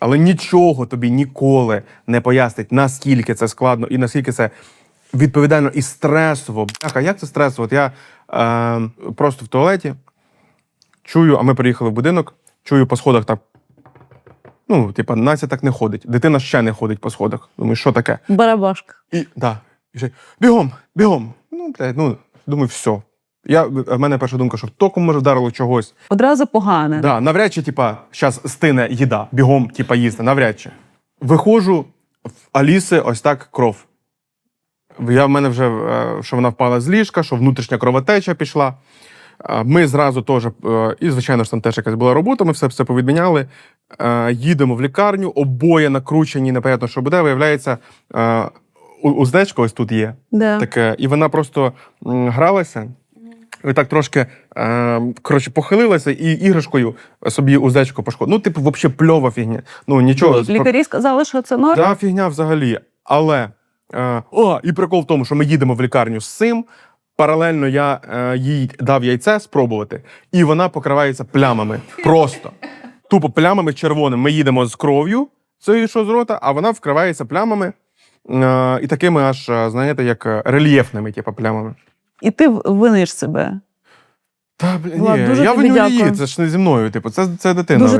Але нічого тобі ніколи не пояснить, наскільки це складно і наскільки це відповідально і стресово. Бляха, як це стресово? От я е, просто в туалеті чую, а ми приїхали в будинок, чую по сходах так. Ну, типа, Настя так не ходить. Дитина ще не ходить по сходах. Думаю, що таке? Барабашка. І да, і ще, бігом, бігом. Ну, блядь, ну, думаю, все. Я, в мене перша думка, що током може вдарило чогось. Одразу погане. Да, навряд чи, типа, зараз стине їда, бігом, типа, їсти, навряд чи. Виходжу в Аліси, ось так кров. Я в мене вже, е, що вона впала з ліжка, що внутрішня кровотеча пішла. Е, Ми зразу теж, е, і звичайно ж там теж якась була робота, ми все, все повідміняли. Їдемо в лікарню, обоє накручені, непонятно, що буде. Виявляється, у- уздечко ось тут є Да. таке, і вона просто гралася. Так трошки е, коротше, похилилася і іграшкою собі уздечко пошкодила. Ну, типу, взагалі пльова фігня. Ну, нічого. Лікарі сказали, що це норм. Та фігня взагалі. Але е, о, і прикол в тому, що ми їдемо в лікарню з цим. Паралельно я е, їй дав яйце спробувати, і вона покривається плямами. Просто. Тупо плямами червоними. Ми їдемо з кров'ю, це що з рота, а вона вкривається плямами. Е, і такими аж, е, знаєте, як е, рельєфними, типу, плямами. І ти виниш себе. Та, блін, Влад, ні, дуже я тобі виню її, дякую. це ж не зі мною. Типу, це, це дитина. Дуже